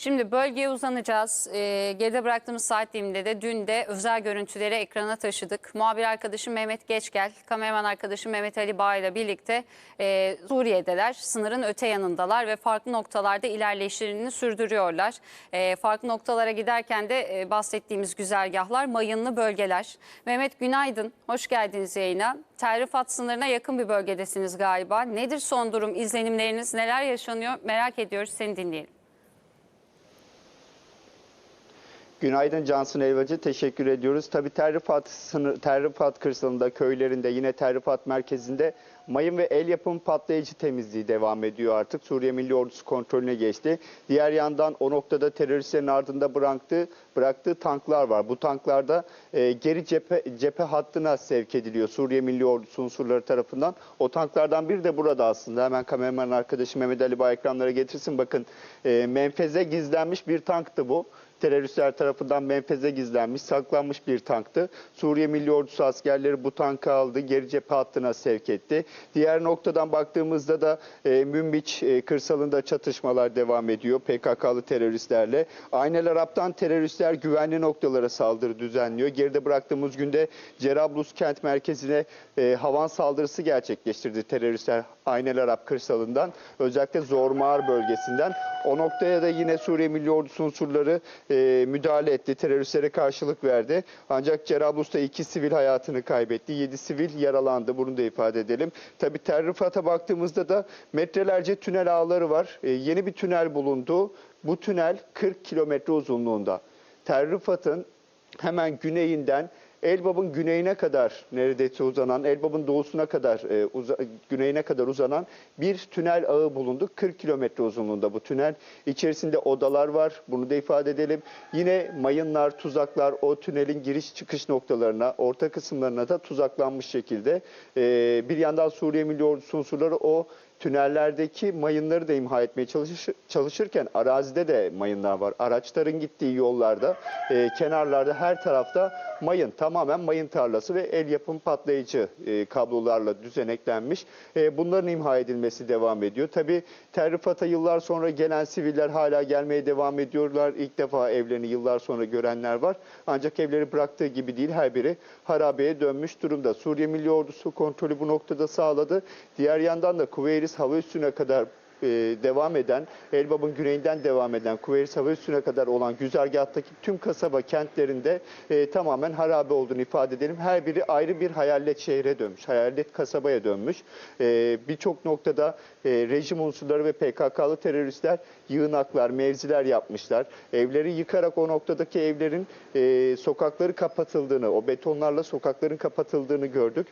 Şimdi bölgeye uzanacağız. Ee, geride bıraktığımız saat diliminde de dün de özel görüntüleri ekrana taşıdık. Muhabir arkadaşım Mehmet Geçgel, kameraman arkadaşım Mehmet Ali Bağ ile birlikte e, Suriye'deler. Sınırın öte yanındalar ve farklı noktalarda ilerleyişlerini sürdürüyorlar. E, farklı noktalara giderken de e, bahsettiğimiz güzergahlar mayınlı bölgeler. Mehmet günaydın, hoş geldiniz yayına. Terrifat sınırına yakın bir bölgedesiniz galiba. Nedir son durum, izlenimleriniz, neler yaşanıyor merak ediyoruz, seni dinleyelim. Günaydın Cansın Elvacı. Teşekkür ediyoruz. Tabii Terrifat, sınır, Terrifat kırsalında, köylerinde, yine Terrifat merkezinde mayın ve el yapımı patlayıcı temizliği devam ediyor artık. Suriye Milli Ordusu kontrolüne geçti. Diğer yandan o noktada teröristlerin ardında bıraktığı, bıraktığı tanklar var. Bu tanklarda e, geri cephe, cephe hattına sevk ediliyor Suriye Milli Ordusu unsurları tarafından. O tanklardan biri de burada aslında. Hemen kameraman arkadaşım Mehmet Ali Bağ ekranlara getirsin. Bakın e, menfeze gizlenmiş bir tanktı bu teröristler tarafından menfeze gizlenmiş, saklanmış bir tanktı. Suriye Milli Ordusu askerleri bu tankı aldı, geri cephe hattına sevk etti. Diğer noktadan baktığımızda da e, Münbiç e, kırsalında çatışmalar devam ediyor PKK'lı teröristlerle. Aynel Arap'tan teröristler güvenli noktalara saldırı düzenliyor. Geride bıraktığımız günde Cerablus kent merkezine e, havan saldırısı gerçekleştirdi teröristler Aynel Arap kırsalından. Özellikle Zormağar bölgesinden. O noktaya da yine Suriye Milli Ordusu unsurları e, müdahale etti. Teröristlere karşılık verdi. Ancak Cerablus'ta iki sivil hayatını kaybetti. Yedi sivil yaralandı. Bunu da ifade edelim. Tabii Tel baktığımızda da metrelerce tünel ağları var. E, yeni bir tünel bulundu. Bu tünel 40 kilometre uzunluğunda. Tel hemen güneyinden Elbap'ın güneyine kadar neredeyse uzanan, Elbap'ın doğusuna kadar e, uza- güneyine kadar uzanan bir tünel ağı bulundu. 40 kilometre uzunluğunda bu tünel. İçerisinde odalar var. Bunu da ifade edelim. Yine mayınlar, tuzaklar o tünelin giriş çıkış noktalarına, orta kısımlarına da tuzaklanmış şekilde. E, bir yandan Suriye Milli Ordusu unsurları o tünellerdeki mayınları da imha etmeye çalışır, çalışırken arazide de mayınlar var. Araçların gittiği yollarda, e, kenarlarda her tarafta mayın. Tamamen mayın tarlası ve el yapım patlayıcı e, kablolarla düzeneklenmiş. E, bunların imha edilmesi devam ediyor. Tabi Terrifat'a yıllar sonra gelen siviller hala gelmeye devam ediyorlar. İlk defa evlerini yıllar sonra görenler var. Ancak evleri bıraktığı gibi değil her biri harabeye dönmüş durumda. Suriye Milli Ordusu kontrolü bu noktada sağladı. Diğer yandan da Kuveyris hava üssüne kadar e, devam eden, Elbap'ın güneyinden devam eden Kuveyris hava üssüne kadar olan güzergahtaki tüm kasaba kentlerinde e, tamamen harabe olduğunu ifade edelim. Her biri ayrı bir hayalet şehre dönmüş, hayalet kasabaya dönmüş. E, Birçok noktada e, rejim unsurları ve PKK'lı teröristler yığınaklar, mevziler yapmışlar. Evleri yıkarak o noktadaki evlerin e, sokakları kapatıldığını, o betonlarla sokakların kapatıldığını gördük.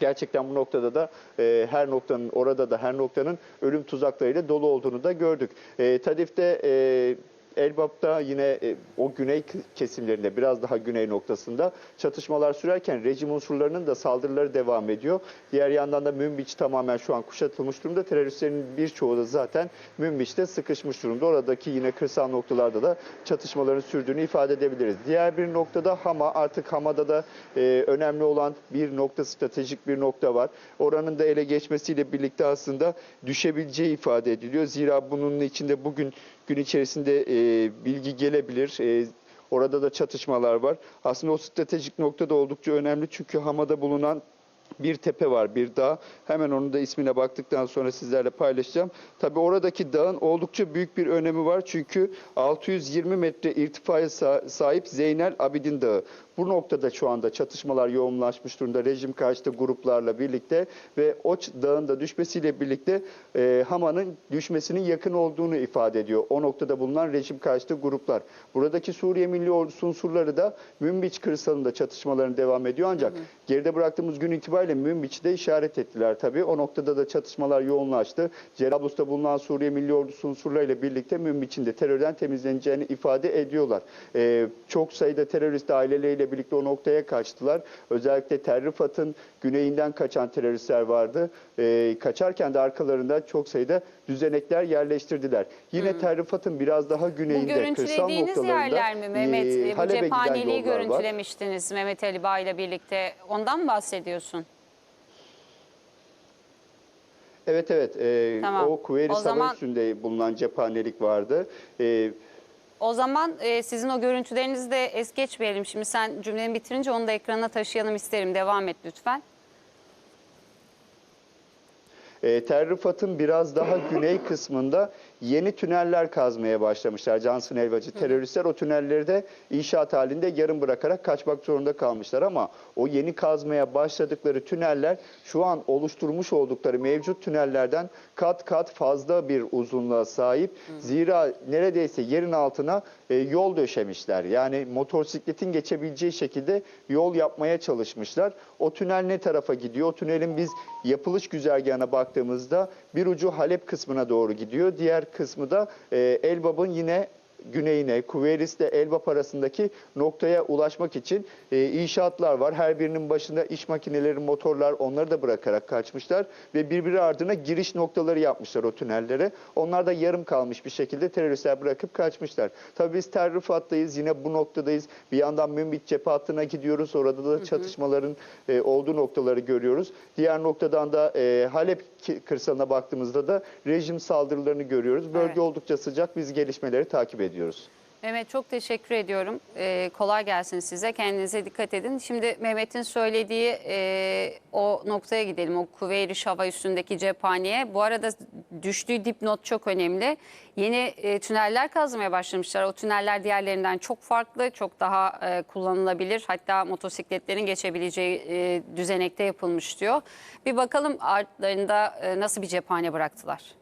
Gerçekten bu noktada da e, her noktanın orada da her noktanın ölüm tuzaklarıyla dolu olduğunu da gördük. E, Tadif'te e, Elbap'ta yine e, o güney kesimlerinde biraz daha güney noktasında çatışmalar sürerken rejim unsurlarının da saldırıları devam ediyor. Diğer yandan da Münbiç tamamen şu an kuşatılmış durumda. Teröristlerin birçoğu da zaten Münbiç'te sıkışmış durumda. Oradaki yine kırsal noktalarda da çatışmaların sürdüğünü ifade edebiliriz. Diğer bir noktada Hama artık Hama'da da e, önemli olan bir nokta stratejik bir nokta var. Oranın da ele geçmesiyle birlikte aslında düşebileceği ifade ediliyor. Zira bunun içinde bugün gün içerisinde e, bilgi gelebilir. E, orada da çatışmalar var. Aslında o stratejik nokta da oldukça önemli çünkü Hama'da bulunan bir tepe var, bir dağ. Hemen onun da ismine baktıktan sonra sizlerle paylaşacağım. Tabii oradaki dağın oldukça büyük bir önemi var. Çünkü 620 metre irtifaya sa- sahip Zeynel Abidin Dağı. Bu noktada şu anda çatışmalar yoğunlaşmış durumda rejim karşıtı gruplarla birlikte ve o ç- dağın da düşmesiyle birlikte e, Hama'nın düşmesinin yakın olduğunu ifade ediyor. O noktada bulunan rejim karşıtı gruplar. Buradaki Suriye Milli Ordusu unsurları da Münbiç kırsalında çatışmaların devam ediyor ancak geride bıraktığımız gün itibariyle Münbiç'i de işaret ettiler tabii. O noktada da çatışmalar yoğunlaştı. Cerablus'ta bulunan Suriye Milli Ordusu unsurlarıyla birlikte Münbiç'in de terörden temizleneceğini ifade ediyorlar. Ee, çok sayıda terörist aileleriyle birlikte o noktaya kaçtılar. Özellikle Tel Rifat'ın güneyinden kaçan teröristler vardı. Ee, kaçarken de arkalarında çok sayıda düzenekler yerleştirdiler. Yine Tel Rifat'ın biraz daha güneyinde kırsal görüntülediğiniz noktalarında yerler mi Mehmet? e, Bu cephaneliği yollar var. görüntülemiştiniz Mehmet Ali Bağ ile birlikte. Ondan mı bahsediyorsun? Evet evet. Ee, Tamam. O Kuveyris O zaman- Üssü'nde bulunan cephanelik vardı. Ee, O zaman e, sizin o görüntülerinizi de es geçmeyelim. Şimdi sen cümleni bitirince onu da ekrana taşıyalım isterim. Devam et lütfen. E, Tel Rıfat'ın biraz daha güney kısmında yeni tüneller kazmaya başlamışlar. Cansın Elvacı teröristler o tünelleri de inşaat halinde yarım bırakarak kaçmak zorunda kalmışlar. Ama o yeni kazmaya başladıkları tüneller şu an oluşturmuş oldukları mevcut tünellerden kat kat fazla bir uzunluğa sahip. Zira neredeyse yerin altına e, yol döşemişler. Yani motosikletin geçebileceği şekilde yol yapmaya çalışmışlar. O tünel ne tarafa gidiyor? O tünelin biz yapılış güzergahına baktığımızda bir ucu Halep kısmına doğru gidiyor. Diğer kısmı da e, Elbap'ın yine güneyine, Kuveyris ile Elbap arasındaki noktaya ulaşmak için e, inşaatlar var. Her birinin başında iş makineleri, motorlar onları da bırakarak kaçmışlar ve birbiri ardına giriş noktaları yapmışlar o tünellere. Onlar da yarım kalmış bir şekilde teröristler bırakıp kaçmışlar. Tabii biz Tel Rıfat'tayız, yine bu noktadayız. Bir yandan Münbit cephe hattına gidiyoruz. Orada da çatışmaların e, olduğu noktaları görüyoruz. Diğer noktadan da e, Halep kırsalına baktığımızda da rejim saldırılarını görüyoruz. Bölge Evet. oldukça sıcak. Biz gelişmeleri takip ediyoruz. Mehmet çok teşekkür ediyorum. Ee, kolay gelsin size. Kendinize dikkat edin. Şimdi Mehmet'in söylediği e, o noktaya gidelim. O Kuveyriş hava üstündeki cephaneye. Bu arada düştüğü dipnot çok önemli. Yeni e, tüneller kazmaya başlamışlar. O tüneller diğerlerinden çok farklı, çok daha e, kullanılabilir. Hatta motosikletlerin geçebileceği e, düzenekte yapılmış diyor. Bir bakalım artlarında e, nasıl bir cephane bıraktılar.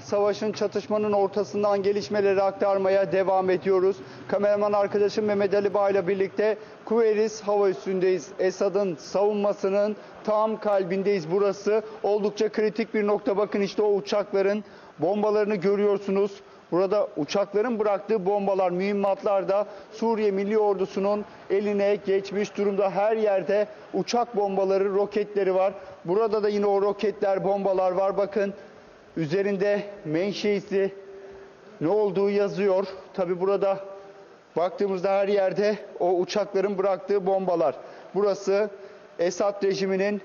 Savaşın çatışmanın ortasından gelişmeleri aktarmaya devam ediyoruz. Kameraman arkadaşım Mehmet Ali Bağ ile birlikte Kuveyris hava üstündeyiz. Esad'ın savunmasının tam kalbindeyiz. Burası oldukça kritik bir nokta. Bakın işte o uçakların bombalarını görüyorsunuz. Burada uçakların bıraktığı bombalar, mühimmatlar da Suriye Milli Ordusu'nun eline geçmiş durumda. Her yerde uçak bombaları, roketleri var. Burada da yine o roketler, bombalar var. Bakın Üzerinde menşeisi ne olduğu yazıyor. Tabi burada baktığımızda her yerde o uçakların bıraktığı bombalar. Burası Esad rejiminin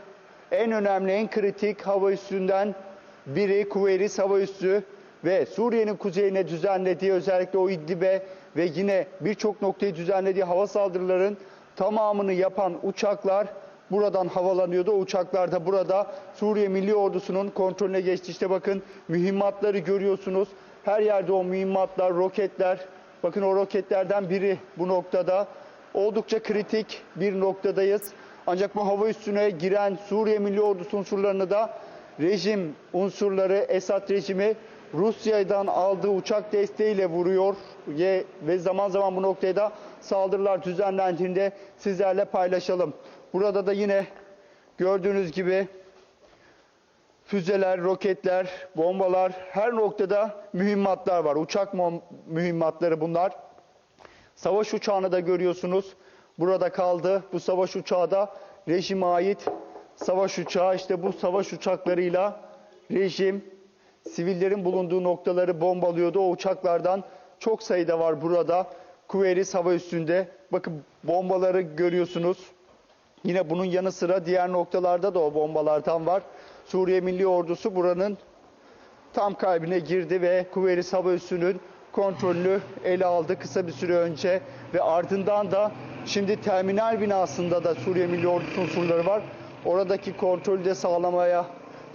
en önemli, en kritik hava üssünden biri Kuveyris hava üssü ve Suriye'nin kuzeyine düzenlediği özellikle o İdlib'e ve yine birçok noktayı düzenlediği hava saldırıların tamamını yapan uçaklar buradan havalanıyordu. O uçaklar da burada Suriye Milli Ordusu'nun kontrolüne geçti. İşte bakın mühimmatları görüyorsunuz. Her yerde o mühimmatlar, roketler. Bakın o roketlerden biri bu noktada. Oldukça kritik bir noktadayız. Ancak bu hava üstüne giren Suriye Milli Ordusu unsurlarını da rejim unsurları, Esad rejimi Rusya'dan aldığı uçak desteğiyle vuruyor ve zaman zaman bu noktaya da saldırılar düzenlendiğinde sizlerle paylaşalım. Burada da yine gördüğünüz gibi füzeler, roketler, bombalar her noktada mühimmatlar var. Uçak mühimmatları bunlar. Savaş uçağını da görüyorsunuz. Burada kaldı. Bu savaş uçağı da rejime ait savaş uçağı. İşte bu savaş uçaklarıyla rejim sivillerin bulunduğu noktaları bombalıyordu. O uçaklardan çok sayıda var burada. Kuveyris hava üstünde. Bakın bombaları görüyorsunuz. Yine bunun yanı sıra diğer noktalarda da o bombalardan var. Suriye Milli Ordusu buranın tam kalbine girdi ve Kuveyris Hava Üssü'nün kontrolünü ele aldı kısa bir süre önce ve ardından da şimdi terminal binasında da Suriye Milli Ordusu unsurları var. Oradaki kontrolü de sağlamaya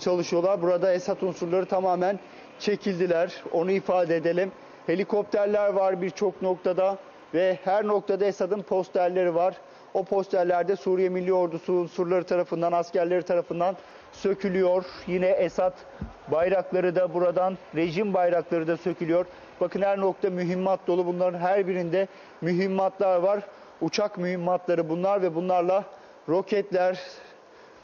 çalışıyorlar. Burada Esad unsurları tamamen çekildiler. Onu ifade edelim. Helikopterler var birçok noktada ve her noktada Esad'ın posterleri var. O posterlerde Suriye Milli Ordusu unsurları tarafından, askerleri tarafından sökülüyor. Yine Esad bayrakları da buradan, rejim bayrakları da sökülüyor. Bakın her nokta mühimmat dolu. Bunların her birinde mühimmatlar var. Uçak mühimmatları bunlar ve bunlarla roketler,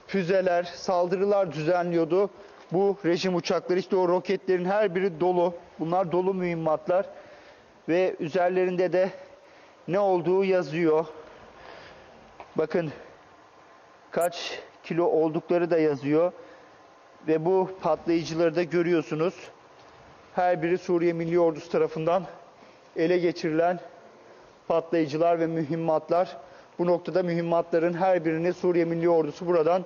füzeler, saldırılar düzenliyordu. Bu rejim uçakları işte o roketlerin her biri dolu. Bunlar dolu mühimmatlar ve üzerlerinde de ne olduğu yazıyor. Bakın kaç kilo oldukları da yazıyor. Ve bu patlayıcıları da görüyorsunuz. Her biri Suriye Milli Ordusu tarafından ele geçirilen patlayıcılar ve mühimmatlar. Bu noktada mühimmatların her birini Suriye Milli Ordusu buradan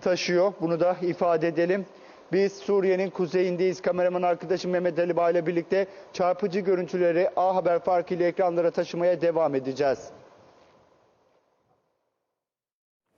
taşıyor. Bunu da ifade edelim. Biz Suriye'nin kuzeyindeyiz. Kameraman arkadaşım Mehmet Ali Bağ ile birlikte çarpıcı görüntüleri A Haber farkıyla ekranlara taşımaya devam edeceğiz.